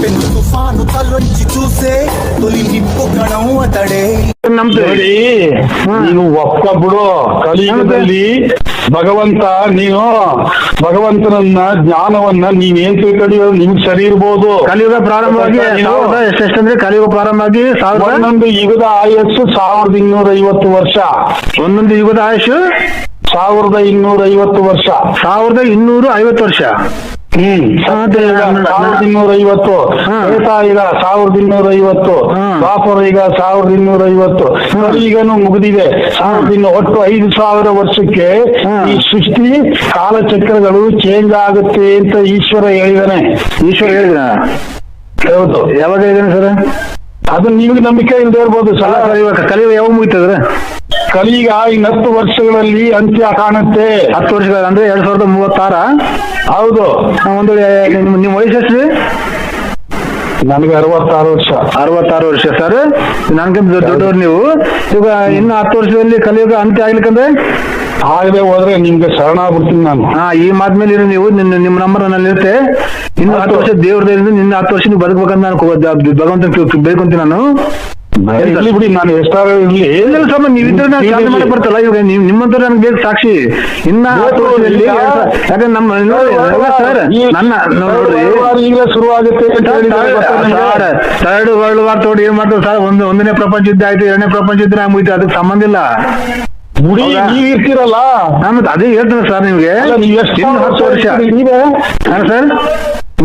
పెను తుఫాను తలొంచి చూసే తొలి నిప్పు కణం అతడే ನಮ್ದು ನೋಡಿ ನೀನು ಒಪ್ಪೊಬ್ಳು ಕಲಿಯುಗದಲ್ಲಿ ಭಗವಂತ ನೀನು ಭಗವಂತನನ್ನ ಜ್ಞಾನವನ್ನ ನೀವೇನ್ ತಿಳ್ಕೊಂಡಿರೋದು ನಿಮ್ಗೆ ಸರಿ ಇರ್ಬೋದು ಕಲಿಯುಗ ಪ್ರಾರಂಭವಾಗಿ ನೀನು ಸಾವಿರದ ಎಷ್ಟೆಷ್ಟಂದ್ರೆ ಕಲಿಯುಗ ಪ್ರಾರಂಭ ಆಗಿ ಸಾವಿರದ ಒಂದೊಂದು ಯುಗದ ಆಯಸ್ಸು ಸಾವಿರದ ಇನ್ನೂರ ಐವತ್ತು ವರ್ಷ ಒಂದೊಂದು ಯುಗದ ಆಯುಷ್ ಸಾವಿರದ ಇನ್ನೂರ ಐವತ್ತು ವರ್ಷ ಸಾವಿರದ ಇನ್ನೂರು ಐವತ್ತು ವರ್ಷ ಹ್ಮ್. ಸಾವಿರದ ಇನ್ನೂರ ಐವತ್ತು. ತ್ರೇತಾಯುಗ ಸಾವಿರದ ಇನ್ನೂರ ಐವತ್ತು ಹಾ. ದ್ವಾಪರ ಸಾವಿರದ ಇನ್ನೂರ ಐವತ್ತು ಈಗನು ಮುಗಿದಿದೆ. ಸಾವಿರದ ಒಟ್ಟು ಐದು ಸಾವಿರ ವರ್ಷಕ್ಕೆ. ಈ ಸೃಷ್ಟಿ ಕಾಲಚಕ್ರಗಳು ಚೇಂಜ್ ಆಗುತ್ತೆ ಅಂತ ಈಶ್ವರ ಹೇಳಿದಾನೆ. ಈಶ್ವರ ಹೇಳಿದ ಹೌದು. ಯಾವಾಗ ಹೇಳಿದಾನೆ ಸರ್? ಅದು ನಿಮ್ಗೆ ನಂಬಿಕೆ ಇಲ್ಲದೆ ಇರ್ಬೋದು ಸಲ ಕಲಿಯುವ ಕಲಿಯುವ ಯಾವಾಗ ಮುಗಿತದ್ರ ಕಲೀಗ ಇನ್ನು ಹತ್ತು ವರ್ಷಗಳಲ್ಲಿ ಅಂತ್ಯ ಕಾಣುತ್ತೆ. ಹತ್ತು ವರ್ಷಗಳ ಅಂದ್ರೆ ಎರಡ್ ಸಾವಿರದ ಮೂವತ್ತಾರ? ಹೌದು. ಒಂದು ನಿಮ್ ನಿಮ್ ವಯಸ್ಸು ಎಷ್ಟು? ನನಗೆ ಅರವತ್ತಾರು ವರ್ಷ. ಅರವತ್ತಾರು ವರ್ಷ ಸರ್. ನನ್ಗಿಂತ ದೊಡ್ಡವ್ರು ನೀವು. ಈಗ ಇನ್ನು ಹತ್ತು ವರ್ಷದಲ್ಲಿ ಕಲಿಯುಗ ಅಂತ್ಯ ಆಗ್ಲಿಕ್ಕಂದ್ರೆ? ಆಗದೆ ಹೋದ್ರೆ ನಿಮ್ಗೆ ಶರಣಾಗ್ಬಿಡ್ತೀನಿ ನಾನು. ಹಾ ಈ ಮಾದ್ಮೇಲೆ ಇರೋ ನೀವು. ನಿನ್ನ ನಿಮ್ಮ ನಂಬರ್ನಲ್ಲಿ ಇರುತ್ತೆ. ಇನ್ನು ಹತ್ತು ವರ್ಷ ದೇವ್ರದ ನಿನ್ನ ಹತ್ತು ವರ್ಷ ನೀವು ಬದುಕಬೇಕಂತ ನಾನು ಭಗವಂತನ ಬೇಕಂತೀನಿ ನಾನು. ಇರ್ಲಿ ಬಿಡಿ ನಾನು ಎಷ್ಟಾರ ಇರ್ಲಿ. ಏನಿಲ್ಲ ಸ್ವಾಮಿ ನೀವಿದ್ರೆ ನಾನು ಚಾಲನೆ ಮಾಡಿ ಬರ್ತಲ್ಲ ಇವಾಗ ನೀವು ನಿಮ್ಮಂತರ ನನಗೆ ಬೇಕು ಸಾಕ್ಷಿ. ಇನ್ನ ಯಾಕಂದ್ರೆ ನಮ್ಮ ನೋಡಿ ಸರ್ ನನ್ನ ನೋಡ್ರಿ ಈಗಲೇ ಶುರು ಆಗುತ್ತೆ? ಥರ್ಡ್ ವರ್ಲ್ಡ್ ವಾರ್ ತೋಡಿ ಏನ್ ಮಾಡ್ತಾರೆ ಸರ್ ಒಂದು ಒಂದನೇ ಪ್ರಪಂಚ ಯುದ್ಧ ಆಯ್ತು ಎರಡನೇ ಪ್ರಪಂಚ ಯುದ್ಧ ಮುಗಿತು ಅದಕ್ಕೆ ಸಂಬಂಧ ಇಲ್ಲ. ಮುಡಿ? ನೀವ್ ಇರ್ತೀರಲ್ಲ. ನಾನು ಅದೇ ಹೇಳ್ತೇನೆ ಸರ್ ನಿಮ್ಗೆ. ಎಷ್ಟು ಹತ್ತು ವರ್ಷ ಸರ್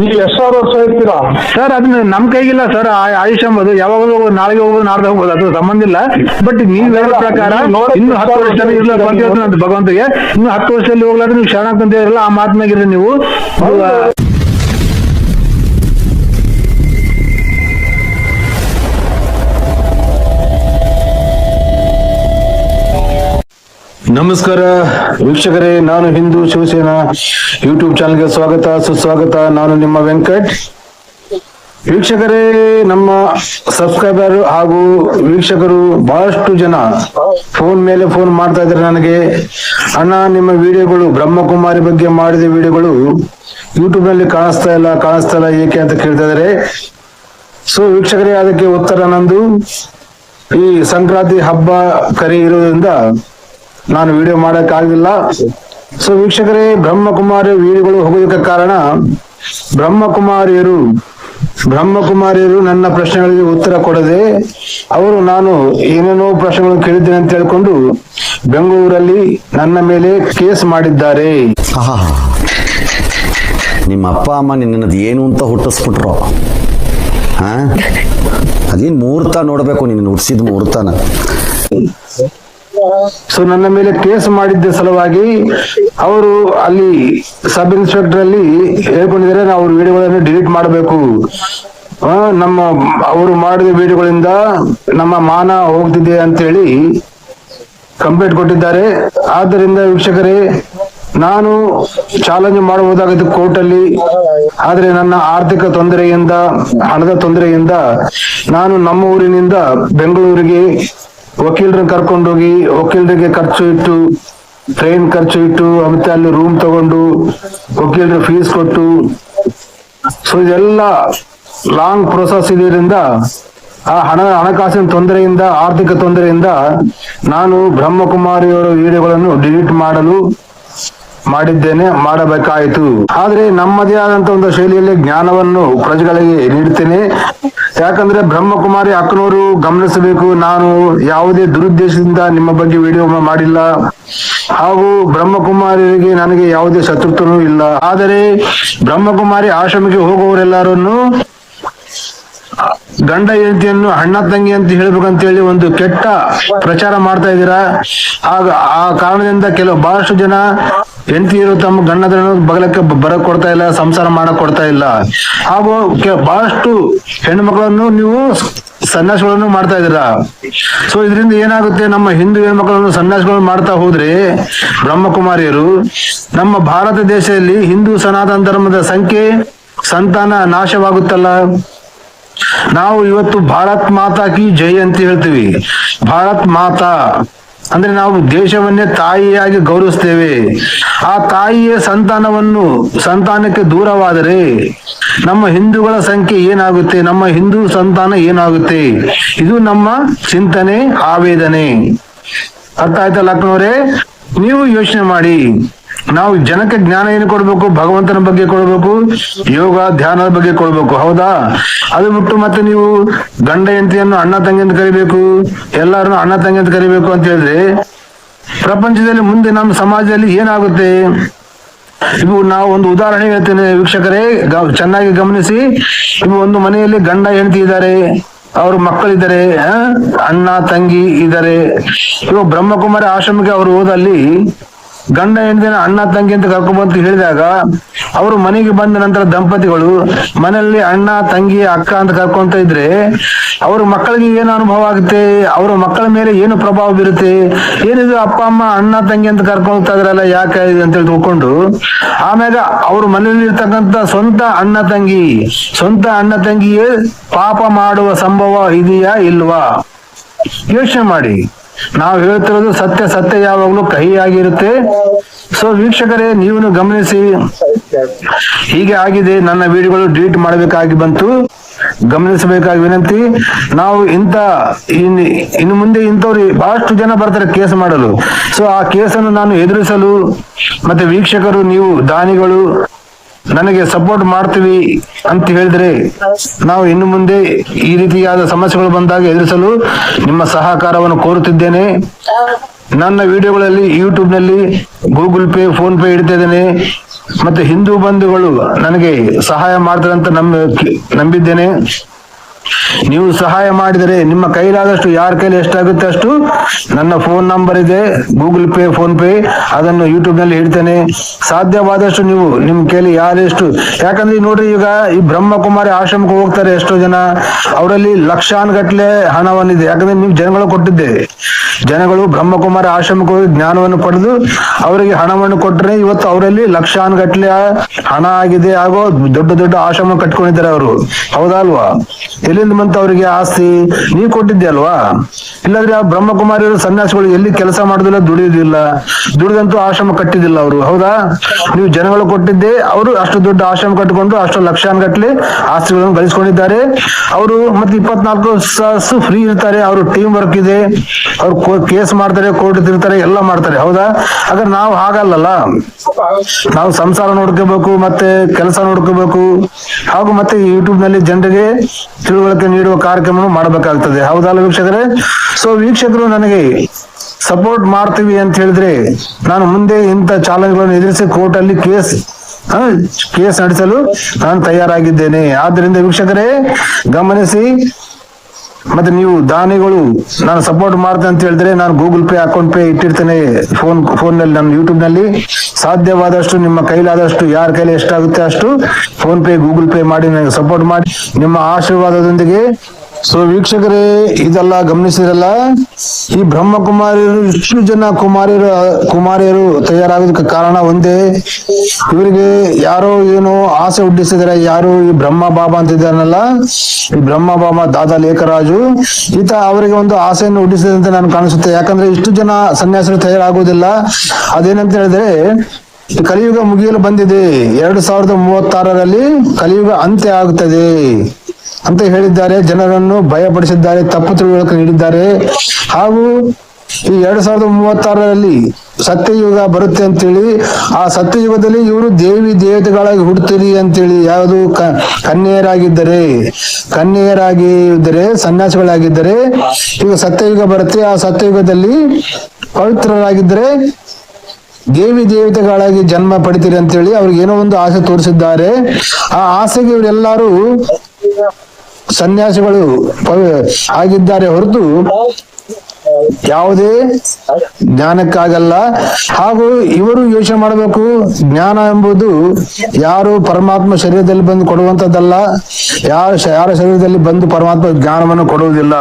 ನೀವ್ ಎಷ್ಟು ಸಾವಿರ ವರ್ಷ ಇರ್ತೀರಾ? ಸರ್ ಅದನ್ನ ನಮ್ ಕೈಗಿಲ್ಲ ಸರ್. ಆಯುಷ್ ಎಂಬುದು ಯಾವಾಗ ಹೋಗ್ಬೋದು ನಾಳೆಗೆ ಹೋಗೋದು ನಾಡ್ದು ಹೋಗ್ಬೋದು ಅದು ಸಂಬಂಧ ಇಲ್ಲ. ಬಟ್ ನೀವ್ ಹೇಳೋ ಪ್ರಕಾರ ಇನ್ನೂ ಇನ್ನು ಹತ್ತು ವರ್ಷ ಭಗವಂತಿಗೆ ಭಗವಂತಗೆ. ಇನ್ನು ಹತ್ತು ವರ್ಷದಲ್ಲಿ ಹೋಗ್ಲಾದ್ರೆ ನೀವು ಶರಣಾಗ್ತಂತ ಇರಲ್ಲ ಆ ಮಾತನಾಗಿರಿ ನೀವು. ಹೌದು. ನಮಸ್ಕಾರ, ವೀಕ್ಷಕರೇ, ನಾನು ಹಿಂದೂ ಶಿವಸೇನಾ ಯೂಟ್ಯೂಬ್ ಚಾನಲ್ಗೆ ಸ್ವಾಗತ, ಸುಸ್ವಾಗತ. ನಾನು ನಿಮ್ಮ ವೆಂಕಟ್. ವೀಕ್ಷಕರೇ, ನಮ್ಮ ಸಬ್ಸ್ಕ್ರೈಬರ್ ಹಾಗೂ ವೀಕ್ಷಕರು ಬಹಳಷ್ಟು ಜನ ಫೋನ್ ಮೇಲೆ ಫೋನ್ ಮಾಡ್ತಾ ಇದ್ದಾರೆ ನನಗೆ. ಅಣ್ಣ, ನಿಮ್ಮ ವಿಡಿಯೋಗಳು ಬ್ರಹ್ಮಕುಮಾರಿ ಬಗ್ಗೆ ಮಾಡಿದ ವಿಡಿಯೋಗಳು ಯೂಟ್ಯೂಬ್ನಲ್ಲಿ ಕಾಣಿಸ್ತಾ ಇಲ್ಲ ಕಾಣಿಸ್ತಾ ಇಲ್ಲ, ಏಕೆ ಅಂತ ಕೇಳ್ತಾ ಇದ್ದಾರೆ. ಸೊ ವೀಕ್ಷಕರೇ, ಅದಕ್ಕೆ ಉತ್ತರ ನಂದು. ಈ ಸಂಕ್ರಾಂತಿ ಹಬ್ಬ ಕರೆ ಇರೋದ್ರಿಂದ ನಾನು ವಿಡಿಯೋ ಮಾಡಕ್ ಆಗಿಲ್ಲ ಸೊ ವೀಕ್ಷಕರೇ, ಬ್ರಹ್ಮಕುಮಾರಿ ವಿಡಿಯೋಗಳು ಹೋಗೋದಕ್ಕೆ ಕಾರಣ, ಬ್ರಹ್ಮಕುಮಾರಿಯರು ಬ್ರಹ್ಮಕುಮಾರಿಯರು ನನ್ನ ಪ್ರಶ್ನೆಗಳಿಗೆ ಉತ್ತರ ಕೊಡದೆ, ಅವರು ನಾನು ಏನೇನೋ ಪ್ರಶ್ನೆಗಳನ್ನು ಕೇಳಿದ್ದೇನೆ ಅಂತ ಹೇಳ್ಕೊಂಡು ಬೆಂಗಳೂರಲ್ಲಿ ನನ್ನ ಮೇಲೆ ಕೇಸ್ ಮಾಡಿದ್ದಾರೆ. ನಿಮ್ಮ ಅಪ್ಪ, ಅಮ್ಮ ನಿನ್ನದು ಏನು ಅಂತ ಹುಟ್ಟಿಸ್ಬಿಟ್ರು. ಹಾ ಅದೇನು ಮುಹೂರ್ತ ನೋಡಬೇಕು ನಿನ್ನ ಹುಟ್ಟಿಸಿದ ಮುಹೂರ್ತನ. ಸೊ ನನ್ನ ಮೇಲೆ ಕೇಸ್ ಮಾಡಿದ್ದ ಸಲುವಾಗಿ ಅವರು ಅಲ್ಲಿ ಸಬ್ ಇನ್ಸ್ಪೆಕ್ಟರ್ ಅಲ್ಲಿ ಹೇಳ್ಕೊಂಡಿದ್ದಾರೆ, ನಾವು ವಿಡಿಯೋಗಳನ್ನು ಡಿಲೀಟ್ ಮಾಡಬೇಕು. ನಮ್ಮ, ಅವರು ಮಾಡಿದ ವಿಡಿಯೋಗಳಿಂದ ನಮ್ಮ ಮಾನ ಹೋಗ್ತಿದೆ ಅಂತ ಹೇಳಿ ಕಂಪ್ಲೇಂಟ್ ಕೊಟ್ಟಿದ್ದಾರೆ. ಆದ್ದರಿಂದ ವೀಕ್ಷಕರೇ, ನಾನು ಚಾಲೆಂಜ್ ಮಾಡಬಹುದಾಗಿತ್ತು ಕೋರ್ಟ್ ಅಲ್ಲಿ ಆದ್ರೆ ನನ್ನ ಆರ್ಥಿಕ ತೊಂದರೆಯಿಂದ, ಹಣದ ತೊಂದರೆಯಿಂದ ನಾನು ನಮ್ಮ ಊರಿನಿಂದ ಬೆಂಗಳೂರಿಗೆ ವಕೀಲರನ್ನ ಕರ್ಕೊಂಡೋಗಿ ವಕೀಲರಿಗೆ ಖರ್ಚು ಇಟ್ಟು ಟ್ರೈನ್ ಖರ್ಚು ಇಟ್ಟು, ಮತ್ತೆ ಅಲ್ಲಿ ರೂಮ್ ತಗೊಂಡು ವಕೀಲರ ಫೀಸ್ ಕೊಟ್ಟು. ಸೊ ಇದೆಲ್ಲ ಲಾಂಗ್ ಪ್ರೊಸೆಸ್ ಇದರಿಂದ ಆ ಹಣ, ಹಣಕಾಸಿನ ತೊಂದರೆಯಿಂದ, ಆರ್ಥಿಕ ತೊಂದರೆಯಿಂದ ನಾನು ಬ್ರಹ್ಮಕುಮಾರಿಯವರ ವಿಡಿಯೋಗಳನ್ನು ಡಿಲೀಟ್ ಮಾಡಲು ಮಾಡಿದ್ದೇನೆ, ಮಾಡಬೇಕಾಯಿತು. ಆದ್ರೆ ನಮ್ಮದೇ ಆದಂತ ಒಂದು ಶೈಲಿಯಲ್ಲಿ ಜ್ಞಾನವನ್ನು ಪ್ರಜೆಗಳಿಗೆ ನೀಡುತ್ತೇನೆ ಯಾಕಂದ್ರೆ ಬ್ರಹ್ಮಕುಮಾರಿ ಅಕ್ಕನವರು ಗಮನಿಸಬೇಕು, ನಾನು ಯಾವುದೇ ದುರುದ್ದೇಶದಿಂದ ನಿಮ್ಮ ಬಗ್ಗೆ ವಿಡಿಯೋ ಮಾಡಿಲ್ಲ. ಹಾಗೂ ಬ್ರಹ್ಮಕುಮಾರಿಗೆ ನನಗೆ ಯಾವುದೇ ಶತ್ರುತ್ವನೂ ಇಲ್ಲ. ಆದರೆ ಬ್ರಹ್ಮಕುಮಾರಿ ಆಶ್ರಮಕ್ಕೆ ಹೋಗುವವರೆಲ್ಲರನ್ನು ಗಂಡ ಹೆಂಡತಿಯನ್ನು ಅಣ್ಣ ತಂಗಿ ಅಂತ ಹೇಳ್ಬೇಕಂತ ಹೇಳಿ ಒಂದು ಕೆಟ್ಟ ಪ್ರಚಾರ ಮಾಡ್ತಾ ಇದ್ದೀರಾ? ಆಗ ಆ ಕಾರಣದಿಂದ ಕೆಲವು ಬಹಳಷ್ಟು ಜನ ಹೆಂಡತಿಯರು ತಮ್ಮ ಗಂಡದ ಬಗಲಕ್ಕೆ ಬರಕ್ ಕೊಡ್ತಾ ಇಲ್ಲ, ಸಂಸಾರ ಮಾಡಕ್ ಕೊಡ್ತಾ ಇಲ್ಲ. ಹಾಗೂ ಬಹಳಷ್ಟು ಹೆಣ್ಮಕ್ಳನ್ನು ನೀವು ಸನ್ಯಾಸಗಳನ್ನು ಮಾಡ್ತಾ ಇದ್ದೀರಾ? ಸೊ ಇದರಿಂದ ಏನಾಗುತ್ತೆ? ನಮ್ಮ ಹಿಂದೂ ಹೆಣ್ಮಕ್ಳನ್ನು ಸನ್ಯಾಸಗಳನ್ನು ಮಾಡ್ತಾ ಹೋದ್ರೆ ಬ್ರಹ್ಮಕುಮಾರಿಯರು, ನಮ್ಮ ಭಾರತ ದೇಶದಲ್ಲಿ ಹಿಂದೂ ಸನಾತನ ಧರ್ಮದ ಸಂಖ್ಯೆ, ಸಂತಾನ ನಾಶವಾಗುತ್ತಲ್ಲ? ನಾವು ಇವತ್ತು ಭಾರತ್ ಮಾತಾ ಕಿ ಜೈ ಅಂತ ಹೇಳ್ತೀವಿ. ಭಾರತ್ ಮಾತಾ ಅಂದ್ರೆ ನಾವು ದೇಶವನ್ನೇ ತಾಯಿಯಾಗಿ ಗೌರವಿಸ್ತೇವೆ. ಆ ತಾಯಿಯ ಸಂತಾನವನ್ನು, ಸಂತಾನಕ್ಕೆ ದೂರವಾದರೆ ನಮ್ಮ ಹಿಂದೂಗಳ ಸಂಖ್ಯೆ ಏನಾಗುತ್ತೆ? ನಮ್ಮ ಹಿಂದೂ ಸಂತಾನ ಏನಾಗುತ್ತೆ? ಇದು ನಮ್ಮ ಚಿಂತನೆ, ಆವೇದನೆ. ಅರ್ಥ ಆಯ್ತಾ ಲಕ್ನೋರೆ? ನೀವು ಯೋಚನೆ ಮಾಡಿ. ನಾವು ಜನಕ್ಕೆ ಜ್ಞಾನ ಏನು ಕೊಡ್ಬೇಕು, ಭಗವಂತನ ಬಗ್ಗೆ ಕೊಡ್ಬೇಕು, ಯೋಗ, ಧ್ಯಾನದ ಬಗ್ಗೆ ಕೊಡ್ಬೇಕು, ಹೌದಾ? ಅದು ಬಿಟ್ಟು ಮತ್ತೆ ನೀವು ಗಂಡ ಹೆಂಡತಿಯನ್ನು ಅಣ್ಣ ತಂಗಿ ಅಂತ ಕರಿಬೇಕು, ಎಲ್ಲರನ್ನು ಅಣ್ಣ ತಂಗಿ ಅಂತ ಕರಿಬೇಕು ಅಂತ ಹೇಳಿದ್ರೆ, ಪ್ರಪಂಚದಲ್ಲಿ ಮುಂದೆ ನಮ್ಮ ಸಮಾಜದಲ್ಲಿ ಏನಾಗುತ್ತೆ? ಇವು ನಾವು ಒಂದು ಉದಾಹರಣೆ ಹೇಳ್ತೇನೆ ವೀಕ್ಷಕರೇ ಚೆನ್ನಾಗಿ ಗಮನಿಸಿ. ಇವು ಒಂದು ಮನೆಯಲ್ಲಿ ಗಂಡ ಹೆಂಡತಿ ಇದ್ದಾರೆ, ಅವ್ರ ಮಕ್ಕಳಿದ್ದಾರೆ ಅಣ್ಣ, ತಂಗಿ ಇದ್ದಾರೆ. ಇವಾಗ ಬ್ರಹ್ಮಕುಮಾರಿ ಆಶ್ರಮಕ್ಕೆ ಅವರು ಹೋದಲ್ಲಿ ಗಂಡ ಹೆಂಡತಿನ ಅಣ್ಣ ತಂಗಿ ಅಂತ ಕರ್ಕೊಂಡ್ಬಂತ ಹೇಳಿದಾಗ, ಅವರು ಮನೆಗೆ ಬಂದ ನಂತರ ದಂಪತಿಗಳು ಮನೆಯಲ್ಲಿ ಅಣ್ಣ, ತಂಗಿ, ಅಕ್ಕ ಅಂತ ಕರ್ಕೊಂತ ಇದ್ರೆ, ಅವ್ರ ಮಕ್ಕಳಿಗೆ ಏನು ಅನುಭವ ಆಗುತ್ತೆ? ಅವರ ಮಕ್ಕಳ ಮೇಲೆ ಏನು ಪ್ರಭಾವ ಬೀರುತ್ತೆ? ಏನಿದು ಅಪ್ಪ, ಅಮ್ಮ, ಅಣ್ಣ, ತಂಗಿ ಅಂತ ಕರ್ಕೊಂತ ಇದ್ರಲ್ಲ, ಯಾಕೆ ಇದು ಅಂತ ಹೇಳಿ ತಿಳ್ಕೊಂಡು ಆಮೇಲೆ ಅವ್ರ ಮನೆಯಲ್ಲಿ ಇರ್ತಕ್ಕಂತ ಸ್ವಂತ ಅಣ್ಣ, ತಂಗಿ, ಸ್ವಂತ ಅಣ್ಣ, ತಂಗಿಯೇ ಪಾಪ ಮಾಡುವ ಸಂಭವ ಇದೆಯಾ ಇಲ್ವಾ? ಯೋಚನೆ ಮಾಡಿ. ನಾವು ಹೇಳ್ತಿರೋದು ಸತ್ಯ ಸತ್ಯ ಯಾವಾಗಲೂ ಕಹಿಯಾಗಿರುತ್ತೆ. ಸೊ ವೀಕ್ಷಕರೇ, ನೀವು ಗಮನಿಸಿ. ಹೀಗೆ ಆಗಿದೆ. ನನ್ನ ವಿಡಿಯೋಗಳು ಡಿಲೀಟ್ ಮಾಡಬೇಕಾಗಿ ಬಂತು. ಗಮನಿಸಬೇಕಾಗಿ ವಿನಂತಿ. ನಾವು ಇಂತ ಇನ್, ಇನ್ನು ಮುಂದೆ ಇಂಥವ್ರು ಬಹಳಷ್ಟು ಜನ ಬರ್ತಾರೆ ಕೇಸ್ ಮಾಡಲು. ಸೊ ಆ ಕೇಸನ್ನು ನಾನು ಎದುರಿಸಲು, ಮತ್ತೆ ವೀಕ್ಷಕರು, ನೀವು ದಾನಿಗಳು ನನಗೆ ಸಪೋರ್ಟ್ ಮಾಡ್ತೀವಿ ಅಂತ ಹೇಳಿದ್ರೆ ನಾವು ಇನ್ನು ಮುಂದೆ ಈ ರೀತಿಯಾದ ಸಮಸ್ಯೆಗಳು ಬಂದಾಗ ಎದುರಿಸಲು ನಿಮ್ಮ ಸಹಕಾರವನ್ನು ಕೋರುತ್ತಿದ್ದೇನೆ. ನನ್ನ ವಿಡಿಯೋಗಳಲ್ಲಿ ಯೂಟ್ಯೂಬ್ನಲ್ಲಿ ಗೂಗಲ್ ಪೇ, ಫೋನ್ ಪೇ ಇಡ್ತಾ ಇದ್ದೇನೆ ಮತ್ತೆ ಹಿಂದೂ ಬಂಧುಗಳು ನನಗೆ ಸಹಾಯ ಮಾಡ್ತಾರೆ ಅಂತ ನಂಬ ನಂಬಿದ್ದೇನೆ. ನೀವು ಸಹಾಯ ಮಾಡಿದರೆ ನಿಮ್ಮ ಕೈಲಾದಷ್ಟು ಯಾರ ಕೈಲಿ ಎಷ್ಟಾಗುತ್ತೆ ಅಷ್ಟು ನನ್ನ ಫೋನ್ ನಂಬರ್ ಇದೆ ಗೂಗಲ್ ಪೇ ಫೋನ್ ಪೇ ಅದನ್ನು ಯೂಟ್ಯೂಬ್ನಲ್ಲಿ ಇಡ್ತೇನೆ. ಸಾಧ್ಯವಾದಷ್ಟು ನೀವು ನಿಮ್ ಕೈಲಿ ಯಾರೆಷ್ಟು, ಯಾಕಂದ್ರೆ ನೋಡ್ರಿ ಈಗ ಈ ಬ್ರಹ್ಮಕುಮಾರಿ ಆಶ್ರಮಕ್ಕೆ ಹೋಗ್ತಾರೆ ಎಷ್ಟೋ ಜನ, ಅವರಲ್ಲಿ ಲಕ್ಷಾನುಗಟ್ಲೆ ಹಣವನ್ನಿದೆ. ಯಾಕಂದ್ರೆ ನೀವು ಜನಗಳು ಕೊಟ್ಟಿದ್ದೆ. ಜನಗಳು ಬ್ರಹ್ಮಕುಮಾರಿ ಆಶ್ರಮಕ್ಕೆ ಹೋಗಿ ಜ್ಞಾನವನ್ನು ಪಡೆದು ಅವರಿಗೆ ಹಣವನ್ನು ಕೊಟ್ಟರೆ ಇವತ್ತು ಅವರಲ್ಲಿ ಲಕ್ಷಾನುಗಟ್ಲೆ ಹಣ ಆಗಿದೆ. ಹಾಗೂ ದೊಡ್ಡ ದೊಡ್ಡ ಆಶ್ರಮ ಕಟ್ಕೊಂಡಿದ್ದಾರೆ ಅವರು. ಹೌದಾ ಅಲ್ವಾ? ಎಲ್ಲಿಂದ ಅವರಿಗೆ ಆಸ್ತಿ? ನೀವು ಕೊಟ್ಟಿದ್ದೆ ಅಲ್ವಾ? ಇಲ್ಲಾಂದ್ರೆ ಆ ಬ್ರಹ್ಮಕುಮಾರಿಯರು ಸನ್ಯಾಸಿಗಳು ಎಲ್ಲಿ ಕೆಲಸ ಮಾಡುದಿಲ್ಲ, ದುಡಿಯುದಿಲ್ಲ. ದುಡಿದಂತೂ ಆಶ್ರಮ ಕಟ್ಟಿದಿಲ್ಲ ಅವರು. ಹೌದಾ? ನೀವು ಜನಗಳು ಕೊಟ್ಟಿದ್ದೆ, ಅವರು ಅಷ್ಟು ದೊಡ್ಡ ಆಶ್ರಮ ಕಟ್ಟಿಕೊಂಡು ಅಷ್ಟು ಲಕ್ಷಾನುಗಟ್ಲೆ ಆಸ್ತಿಗಳನ್ನು ಗಳಿಸ್ಕೊಂಡಿದ್ದಾರೆ. ಅವರು ಮತ್ತೆ ಇಪ್ಪತ್ನಾಲ್ಕು ತಾಸು ಫ್ರೀ ಇರ್ತಾರೆ, ಅವರು ಟೀಮ್ ವರ್ಕ್ ಇದೆ, ಅವ್ರು ಕೇಸ್ ಮಾಡ್ತಾರೆ ಕೋರ್ಟ್ ತಿರ್ತಾರೆ, ಎಲ್ಲ ಮಾಡ್ತಾರೆ. ಹೌದಾ? ಆದ್ರೆ ನಾವು ಹಾಗಲ್ಲಲ್ಲ? ನಾವು ಸಂಸಾರ ನೋಡ್ಕೋಬೇಕು, ಮತ್ತೆ ಕೆಲಸ ನೋಡ್ಕೋಬೇಕು. ಹಾಗೂ ಮತ್ತೆ ಯೂಟ್ಯೂಬ್ನಲ್ಲಿ ಜನರಿಗೆ ತಿಳುವಳಿಕೆ ನೀಡುವ ಕಾರ್ಯಕ್ರಮ ಮಾಡಬೇಕಾಗ್ತದೆ. ಹೌದಲ್ಲ ವೀಕ್ಷಕರೇ? ಸೊ ವೀಕ್ಷಕರು, ನನಗೆ ಸಪೋರ್ಟ್ ಮಾಡ್ತೀವಿ ಅಂತ ಹೇಳಿದ್ರೆ ನಾನು ಮುಂದೆ ಇಂಥ ಚಾಲೆಂಜ್ಗಳನ್ನು ಎದುರಿಸಿ ಕೋರ್ಟ್ ಅಲ್ಲಿ ಕೇಸ್ ಕೇಸ್ ನಡೆಸಲು ನಾನು ತಯಾರಾಗಿದ್ದೇನೆ. ಆದ್ದರಿಂದ ವೀಕ್ಷಕರೇ, ಗಮನಿಸಿ ಮತ್ತೆ ನೀವು ದಾನಿಗಳು, ನಾನು ಸಪೋರ್ಟ್ ಮಾಡ್ತೇನೆ ಅಂತ ಹೇಳಿದ್ರೆ ನಾನು ಗೂಗಲ್ ಪೇ ಅಕೌಂಟ್ ಪೇ ಇಟ್ಟಿರ್ತೇನೆ ಫೋನ್ ಫೋನ್ನಲ್ಲಿ ನನ್ನ ಯೂಟ್ಯೂಬ್ನಲ್ಲಿ ಸಾಧ್ಯವಾದಷ್ಟು ನಿಮ್ಮ ಕೈಲಾದಷ್ಟು ಯಾರ ಕೈಲಿ ಎಷ್ಟಾಗುತ್ತೆ ಅಷ್ಟು ಫೋನ್ ಪೇ ಗೂಗಲ್ ಪೇ ಮಾಡಿ ನನಗೆ ಸಪೋರ್ಟ್ ಮಾಡಿ. ನಿಮ್ಮ ಆಶೀರ್ವಾದದೊಂದಿಗೆ ಸೊ ವೀಕ್ಷಕರೇ, ಇದೆಲ್ಲ ಗಮನಿಸಿರಲ್ಲ ಈ ಬ್ರಹ್ಮ ಕುಮಾರಿಯರು ಇಷ್ಟು ಜನ ಕುಮಾರಿಯರು ಕುಮಾರಿಯರು ತಯಾರಾಗೋದಕ್ಕೆ ಕಾರಣ ಒಂದೇ. ಇವರಿಗೆ ಯಾರೋ ಏನೋ ಆಸೆ ಹುಟ್ಟಿಸಿದರೆ ಯಾರು ಈ ಬ್ರಹ್ಮ ಬಾಬಾ ಅಂತ ಇದ್ದಾನಲ್ಲ ಈ ಬ್ರಹ್ಮ ಬಾಬಾ ದಾದಾ ಲೇಖರಾಜು, ಈತ ಅವರಿಗೆ ಒಂದು ಆಸೆಯನ್ನು ಹುಟ್ಟಿಸಿದಂತೆ ನಾನು ಕಾಣಿಸುತ್ತೆ. ಯಾಕಂದ್ರೆ ಇಷ್ಟು ಜನ ಸನ್ಯಾಸರು ತಯಾರಾಗುವುದಿಲ್ಲ ಅದೇನಂತ ಹೇಳಿದ್ರೆ ಕಲಿಯುಗ ಮುಗಿಯಲು ಬಂದಿದೆ. ಎರಡು ಸಾವಿರದ ಮೂವತ್ತಾರರಲ್ಲಿ ಕಲಿಯುಗ ಅಂತ್ಯ ಆಗುತ್ತದೆ. ಅಂತ ಹೇಳಿದ್ದಾರೆ. ಜನರನ್ನು ಭಯಪಡಿಸಿದ್ದಾರೆ. ತಪ್ಪು ತಿಳುವಳಿಕೆ ನೀಡಿದ್ದಾರೆ. ಹಾಗೂ ಈ ಎರಡ್ ಸಾವಿರದ ಮೂವತ್ತಾರರಲ್ಲಿ ಸತ್ಯಯುಗ ಬರುತ್ತೆ ಅಂತೇಳಿ, ಆ ಸತ್ಯಯುಗದಲ್ಲಿ ಇವರು ದೇವಿ ದೇವತೆಗಳಾಗಿ ಹುಡ್ತೀರಿ ಅಂತೇಳಿ ಯಾವುದು ಕನ್ಯೆಯರಾಗಿದ್ದರೆ ಕನ್ಯೆಯರಾಗಿ ಇದ್ದರೆ ಸನ್ಯಾಸಿಗಳಾಗಿದ್ದರೆ, ಈಗ ಸತ್ಯಯುಗ ಬರುತ್ತೆ. ಆ ಸತ್ಯಯುಗದಲ್ಲಿ ಪವಿತ್ರರಾಗಿದ್ದರೆ ದೇವಿ ದೇವತೆಗಳಾಗಿ ಜನ್ಮ ಪಡಿತೀರಿ ಅಂತೇಳಿ ಅವ್ರಿಗೆ ಏನೋ ಒಂದು ಆಸೆ ತೋರಿಸಿದ್ದಾರೆ. ಆ ಆಸೆಗೆ ಇವರೆಲ್ಲರೂ ಸನ್ಯಾಸಿಗಳು ಆಗಿದ್ದಾರೆ ಹೊರತು ಯಾವುದೇ ಜ್ಞಾನಕ್ಕಾಗಲ್ಲ. ಹಾಗೂ ಇವರು ಯೋಚನೆ ಮಾಡಬೇಕು ಜ್ಞಾನ ಎಂಬುದು ಯಾರು ಪರಮಾತ್ಮ ಶರೀರದಲ್ಲಿ ಬಂದು ಕೊಡುವಂತದ್ದಲ್ಲ ಯಾರ ಯಾರ ಶರೀರದಲ್ಲಿ ಬಂದು ಪರಮಾತ್ಮ ಜ್ಞಾನವನ್ನು ಕೊಡುವುದಿಲ್ಲ.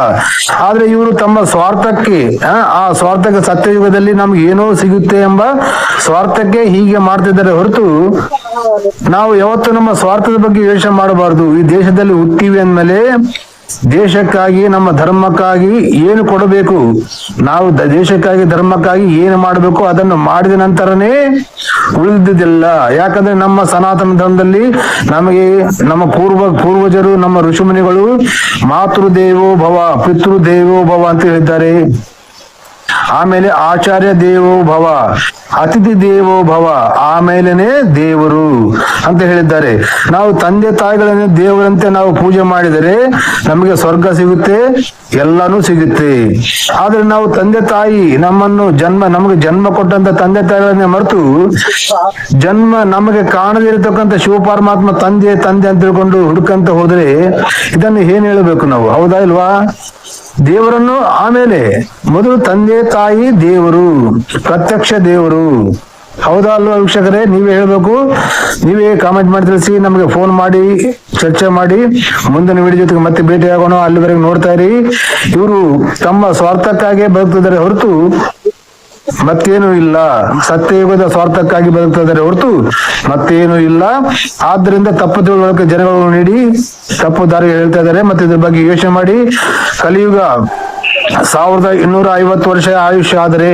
ಆದ್ರೆ ಇವರು ತಮ್ಮ ಸ್ವಾರ್ಥಕ್ಕೆ ಆ, ಸ್ವಾರ್ಥಕ್ಕೆ ಸತ್ಯಯುಗದಲ್ಲಿ ನಮ್ಗೆ ಏನೋ ಸಿಗುತ್ತೆ ಎಂಬ ಸ್ವಾರ್ಥಕ್ಕೆ ಹೀಗೆ ಮಾಡ್ತಿದ್ದಾರೆ ಹೊರತು ನಾವು ಯಾವತ್ತು ನಮ್ಮ ಸ್ವಾರ್ಥದ ಬಗ್ಗೆ ಯೋಚನೆ ಮಾಡಬಾರದು. ಈ ದೇಶದಲ್ಲಿ ಹುಟ್ಟಿವಿ ಅಂದ್ಮೇಲೆ ದೇಶಕ್ಕಾಗಿ, ನಮ್ಮ ಧರ್ಮಕ್ಕಾಗಿ ಏನು ಕೊಡಬೇಕು? ನಾವು ದೇಶಕ್ಕಾಗಿ, ಧರ್ಮಕ್ಕಾಗಿ ಏನು ಮಾಡಬೇಕು? ಅದನ್ನು ಮಾಡಿದ ನಂತರನೇ ಉಳಿದಿದ್ದಿಲ್ಲ. ಯಾಕಂದ್ರೆ ನಮ್ಮ ಸನಾತನ ಧರ್ಮದಲ್ಲಿ ನಮಗೆ, ನಮ್ಮ ಪೂರ್ವ, ಪೂರ್ವಜರು, ನಮ್ಮ ಋಷಿಮುನಿಗಳು ಮಾತೃದೇವೋ ಭವ, ಪಿತೃದೇವೋ ಭವ ಅಂತ ಹೇಳಿದ್ದಾರೆ. ಆಮೇಲೆ ಆಚಾರ್ಯ ದೇವೋ ಭವ, ಅತಿಥಿ ದೇವೋ ಭವ, ಆಮೇಲೆನೆ ದೇವರು ಅಂತ ಹೇಳಿದ್ದಾರೆ. ನಾವು ತಂದೆ ತಾಯಿಗಳನ್ನು ದೇವರಂತೆ ನಾವು ಪೂಜೆ ಮಾಡಿದರೆ ನಮಗೆ ಸ್ವರ್ಗ ಸಿಗುತ್ತೆ, ಎಲ್ಲಾನು ಸಿಗುತ್ತೆ. ಆದ್ರೆ ನಾವು ತಂದೆ ತಾಯಿ ನಮ್ಮನ್ನು ಜನ್ಮ, ನಮಗೆ ಜನ್ಮ ಕೊಟ್ಟಂತ ತಂದೆ ತಾಯಿಗಳನ್ನೇ ಮರೆತು ಜನ್ಮ ನಮಗೆ ಕಾಣದಿರತಕ್ಕಂತ ಶಿವ ಪರಮಾತ್ಮ ತಂದೆ ತಂದೆ ಅಂತ ತಿಳ್ಕೊಂಡು ಹುಡುಕಂತ ಹೋದ್ರೆ ಇದನ್ನು ಏನ್ ಹೇಳಬೇಕು ನಾವು? ಹೌದಾ ಇಲ್ವಾ? ದೇವರನ್ನು ಆಮೇಲೆ ಮೊದಲು ತಂದೆ ತಾಯಿ ದೇವರು, ಪ್ರತ್ಯಕ್ಷ ದೇವರು. ಹೌದಾ ಅಲ್ವಾ ವೀಕ್ಷಕರೇ? ನೀವೇ ಹೇಳ್ಬೇಕು. ನೀವೇ ಕಾಮೆಂಟ್ ಮಾಡಿ ತಿಳಿಸಿ, ನಮಗೆ ಫೋನ್ ಮಾಡಿ, ಚರ್ಚೆ ಮಾಡಿ. ಮುಂದಿನ ವಿಡಿಯೋ ಜೊತೆಗೆ ಮತ್ತೆ ಭೇಟಿ ಆಗೋಣ ಅಲ್ಲಿವರೆಗೆ ನೋಡ್ತಾ ಇರಿ. ಇವರು ತಮ್ಮ ಸ್ವಾರ್ಥಕ್ಕಾಗಿ ಬದುಕ್ತಿದ್ದಾರೆ ಹೊರತು ಮತ್ತೇನು ಇಲ್ಲ. ಸತ್ಯಯುಗದ ಸ್ವಾರ್ಥಕ್ಕಾಗಿ ಬದುಕ್ತಿದ್ದಾರೆ ಹೊರತು ಮತ್ತೇನು ಇಲ್ಲ. ಆದ್ರಿಂದ ತಪ್ಪು ತಿಳುವಳಿಕೆ ಜನಗಳನ್ನು ನೀಡಿ, ತಪ್ಪು ದಾರಿ ಹೇಳ್ತಾ ಇದ್ದಾರೆ. ಮತ್ತೆ ಇದ್ರ ಬಗ್ಗೆ ಯೋಚನೆ ಮಾಡಿ. ಕಲಿಯುಗ ಸಾವಿರದ ಇನ್ನೂರ ಐವತ್ತು ವರ್ಷ ಆಯುಷ್ಯ ಆದರೆ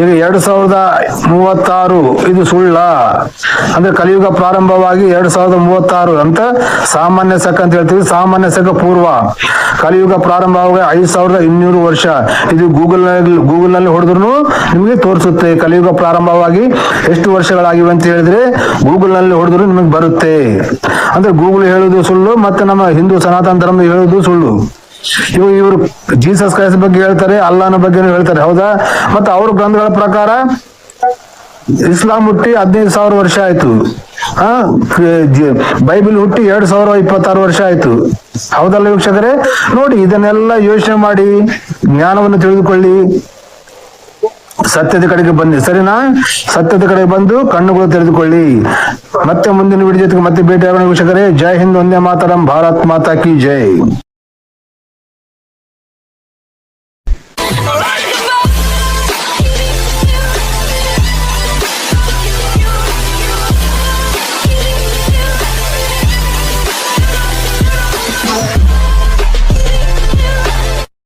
ಈಗ ಎರಡು ಸಾವಿರದ ಮೂವತ್ತಾರು ಇದು ಸುಳ್ಳ. ಅಂದ್ರೆ ಕಲಿಯುಗ ಪ್ರಾರಂಭವಾಗಿ ಎರಡು ಸಾವಿರದ ಮೂವತ್ತಾರು ಅಂತ ಸಾಮಾನ್ಯ ಸಕ ಅಂತ ಹೇಳ್ತೀವಿ. ಸಾಮಾನ್ಯ ಸಕ ಪೂರ್ವ. ಕಲಿಯುಗ ಪ್ರಾರಂಭವಾಗಿ ಐದು ಸಾವಿರದ ಇನ್ನೂರು ವರ್ಷ. ಇದು ಗೂಗಲ್ ಗೂಗಲ್ನಲ್ಲಿ ಹೊಡೆದ್ರು ನಿಮಗೆ ತೋರಿಸುತ್ತೆ. ಕಲಿಯುಗ ಪ್ರಾರಂಭವಾಗಿ ಎಷ್ಟು ವರ್ಷಗಳಾಗಿವೆ ಅಂತ ಹೇಳಿದ್ರೆ ಗೂಗಲ್ನಲ್ಲಿ ಹೊಡೆದ್ರು ನಿಮಗೆ ಬರುತ್ತೆ. ಅಂದ್ರೆ ಗೂಗಲ್ ಹೇಳುದು ಸುಳ್ಳು, ಮತ್ತೆ ನಮ್ಮ ಹಿಂದೂ ಸನಾತನ ಧರ್ಮ ಹೇಳುದು ಸುಳ್ಳು. ಇವರು ಜೀಸಸ್ ಕ್ರೈಸ್ ಬಗ್ಗೆ ಹೇಳ್ತಾರೆ, ಅಲ್ಲಾನ ಬಗ್ಗೆ ಹೇಳ್ತಾರೆ, ಹೌದಾ? ಮತ್ತೆ ಅವ್ರ ಗ್ರಂಥಗಳ ಪ್ರಕಾರ ಇಸ್ಲಾಂ ಹುಟ್ಟಿ ಹದಿನೈದು ಸಾವಿರ ವರ್ಷ ಆಯ್ತು. ಆ ಬೈಬಲ್ ಹುಟ್ಟಿ ಎರಡ್ ಸಾವಿರ ಇಪ್ಪತ್ತಾರು ವರ್ಷ ಆಯ್ತು. ಹೌದಲ್ಲ ವೀಕ್ಷಕರೇ? ನೋಡಿ, ಇದನ್ನೆಲ್ಲ ಯೋಚನೆ ಮಾಡಿ, ಜ್ಞಾನವನ್ನು ತಿಳಿದುಕೊಳ್ಳಿ. ಸತ್ಯದ ಕಡೆಗೆ ಬನ್ನಿ. ಸರಿನಾ? ಸತ್ಯದ ಕಡೆಗೆ ಬಂದು ಕಣ್ಣುಗಳು ತೆರೆದುಕೊಳ್ಳಿ. ಮತ್ತೆ ಮುಂದಿನ ವಿಡಿಯೋ ಜೊತೆಗೆ ಮತ್ತೆ ಭೇಟಿ ಆಗೋಣ ವೀಕ್ಷಕರೇ. ಜೈ ಹಿಂದ್, ಒಂದೇ ಮಾತರಂ, ಭಾರತ್ ಮಾತಾ ಕಿ ಜೈ.